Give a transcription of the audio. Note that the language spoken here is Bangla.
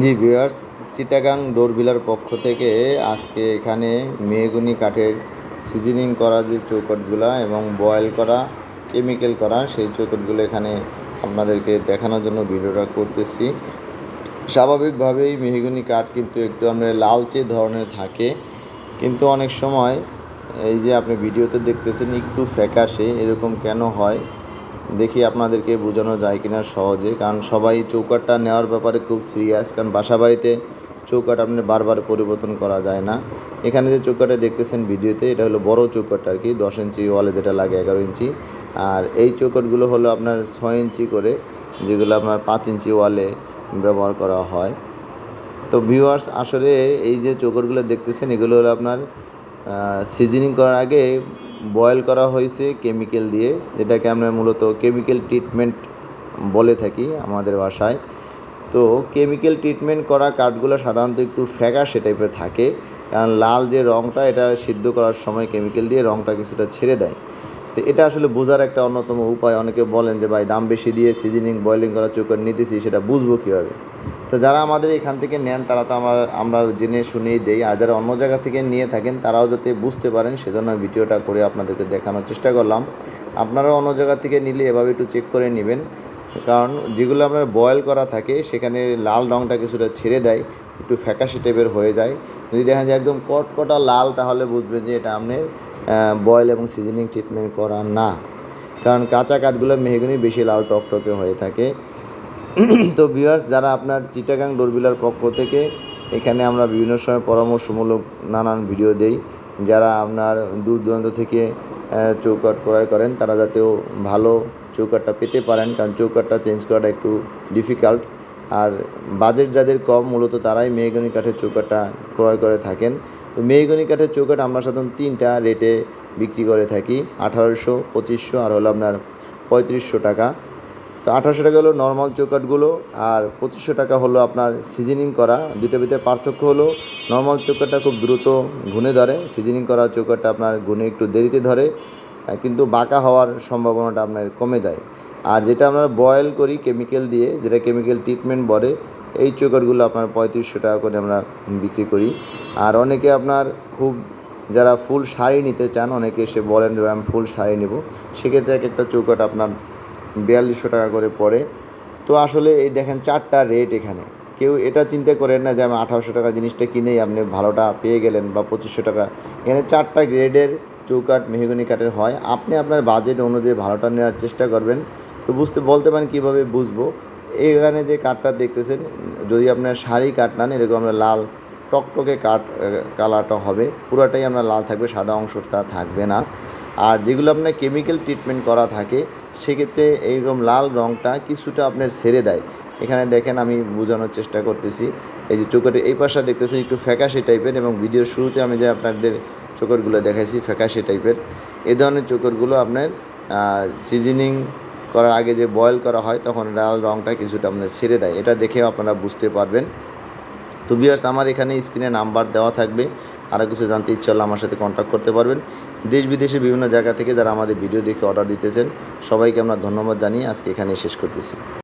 জি ভিউয়ার্স, চিটাগাং ডোরবিলার পক্ষ থেকে আজকে এখানে মেহগুনি কাঠের সিজনিং করা যে চৌকটগুলা এবং বয়েল করা, কেমিক্যাল করা, সেই চৌকটগুলো এখানে আপনাদেরকে দেখানোর জন্য ভিডিওটা করতেছি। স্বাভাবিকভাবেই মেহগুনি কাঠ কিন্তু একটু আমরা লালচে ধরনের থাকে, কিন্তু অনেক সময় এই যে আপনি ভিডিওতে দেখতেছেন একটু ফ্যাকাশে, এরকম কেন হয়? দেখি আপনাদেরকে বোঝানো যায় কিনা সহজে, কারণ সবাই চৌকাটটা নেওয়ার ব্যাপারে খুব সিরিয়াস কারণ বাসা বাড়িতে চৌকাট আপনার বারবার পরিবর্তন করা যায় না। এখানে যে চৌকাটটা দেখতেছেন ভিডিওতে, এটা হলো বড় চৌকাটটা আর কি, দশ ইঞ্চি ওয়ালে যেটা লাগে এগারো ইঞ্চি। আর এই চৌকাটগুলো হলো আপনার ছয় ইঞ্চি করে, যেগুলো আপনার পাঁচ ইঞ্চি ওয়ালে ব্যবহার করা হয়। তো ভিউয়ার্স আসলে এই যে চৌকাটগুলো দেখতেছেন, এগুলো হলো আপনার সিজনিং করার আগে বয়েল করা হয়েছে কেমিক্যাল দিয়ে। যেটাকে আমরা মূলত কেমিক্যাল ট্রিটমেন্ট বলে থাকি আমাদের বাসায় তো কেমিক্যাল ট্রিটমেন্ট করা কাঠগুলো সাধারণত একটু ফ্যাকা সে টাইপের থাকে। কারণ লাল যে রঙটা এটা সিদ্ধ করার সময় কেমিক্যাল দিয়ে রঙটা কিছুটা ছেড়ে দেয়। তো এটা আসলে বোঝার একটা অন্যতম উপায়। অনেকে বলেন যে, ভাই, দাম বেশি দিয়ে সিজনিং বয়েলিং করা চৌকাট নিতেছি, সেটা বুঝব কীভাবে? তো যারা আমাদের এখান থেকে নেন, তারা তো আমরা আমরা জেনে শুনেই দেই। আর যারা অন্য জায়গা থেকে নিয়ে থাকেন, তারাও যাতে বুঝতে পারেন, সেজন্য ভিডিওটা করে আপনাদেরকে দেখানোর চেষ্টা করলাম। আপনারা অন্য জায়গা থেকে নিলে এভাবে একটু চেক করে নেবেন। কারণ যেগুলো আপনার বয়েল করা থাকে, সেখানে লাল রঙটা কিছুটা ছেড়ে দেয়, একটু ফ্যাকাশে টাইপের হয়ে যায়। যদি দেখেন যে একদম কটকটা লাল, তাহলে বুঝবেন যে এটা আপনার বয়েল এবং সিজনিং ট্রিটমেন্ট করা না। কারণ কাঁচা কাঠগুলো মেহগুনি বেশি লাল টকটকে হয়ে থাকে। তো ভিউয়ার্স যারা আপনার চিটাগাং ডোরবিলার পক্ষ থেকে, এখানে আমরা বিভিন্ন সময় পরামর্শমূলক নানান ভিডিও দেই। যারা আপনার দূর দূরান্ত থেকে চৌকাট ক্রয় করেন, তারা যাতেও ভালো চৌকাটটা পেতে পারেন, কারণ চৌকাটটা চেঞ্জ করাটা একটু ডিফিকাল্ট আর বাজেট যাদের কম, মূলত তারাই মেহগনি কাঠের চৌকাটটা ক্রয় করে থাকেন। তো মেহগনি কাঠের চৌকাট আমরা সাধারণত তিনটা রেটে বিক্রি করে থাকি। আঠারোশো, পঁচিশশো, আর হলো আপনার পঁয়ত্রিশশো টাকা। তো আঠারোশো টাকা হলো নর্মাল চৌকাটগুলো আর পঁচিশশো টাকা হলো আপনার সিজনিং করা। দুটোর ভিতরে পার্থক্য হলো নর্মাল চৌকাটটা খুব দ্রুত ঘুনে ধরে সিজনিং করা চৌকাটটা আপনার ঘুনে একটু দেরিতে ধরে কিন্তু বাঁকা হওয়ার সম্ভাবনাটা আপনার কমে যায়। আর যেটা আমরা বয়েল করি কেমিক্যাল দিয়ে, যেটা কেমিক্যাল ট্রিটমেন্ট বলে, এই চৌকাটগুলো আপনার পঁয়ত্রিশশো টাকা করে আমরা বিক্রি করি। আর অনেকে আপনার খুব যারা ফুল শাড়ি নিতে চান, অনেকে এসে বলেন যে আমি ফুল শাড়ি নেব। সেক্ষেত্রে এক একটা চৌকাট আপনার বিয়াল্লিশশো টাকা করে পড়ে। তো আসলে এই দেখেন চারটা রেট এখানে। কেউ এটা চিন্তা করেন না যে আমি আঠারোশো টাকা জিনিসটা কিনেই আপনি ভালোটা পেয়ে গেলেন বা পঁচিশশো টাকা। এখানে চারটা গ্রেডের চৌকাট মেহগনি কাঠের হয়। আপনি আপনার বাজেট অনুযায়ী ভালোটা নেওয়ার চেষ্টা করবেন। তো বুঝতে, বলতে পারেন কীভাবে বুঝব? এখানে যে কাঠটা দেখতেছেন, যদি আপনার শাড়ি কাঠ নেন, এরকম আমরা লাল টকটকে কাঠ কালারটা হবে। পুরোটাই আমরা লাল থাকবে, সাদা অংশটা থাকবে না। আর যেগুলো আপনার কেমিক্যাল ট্রিটমেন্ট করা থাকে সেক্ষেত্রে এইরকম লাল রঙটা কিছুটা আপনার ছেড়ে দেয়। এখানে দেখেন আমি বোঝানোর চেষ্টা করতেছি। এই যে চোখের এই পাশটা দেখতেছেন একটু ফ্যাকাশে টাইপের এবং ভিডিওর শুরুতে আমি যে আপনাদের চোখরগুলো দেখাইছি ফ্যাকাশে টাইপের। এ ধরনের চোখরগুলো আপনার সিজনিং করার আগে যে বয়েল করা হয় তখন লাল রঙটা কিছুটা আপনার ছেড়ে দেয়। এটা দেখেও আপনারা বুঝতে পারবেন। তো বিয়ার্স আমার এখানে স্ক্রিনে নাম্বার দেওয়া থাকবে। আরও কিছু জানতে ইচ্ছা হলে আমার সাথে কন্ট্যাক্ট করতে পারবেন। দেশ বিদেশে বিভিন্ন জায়গা থেকে যারা আমাদের ভিডিও দেখে অর্ডার দিতেছেন, সবাইকে আমরা ধন্যবাদ জানিয়ে আজকে এখানে শেষ করতেছি।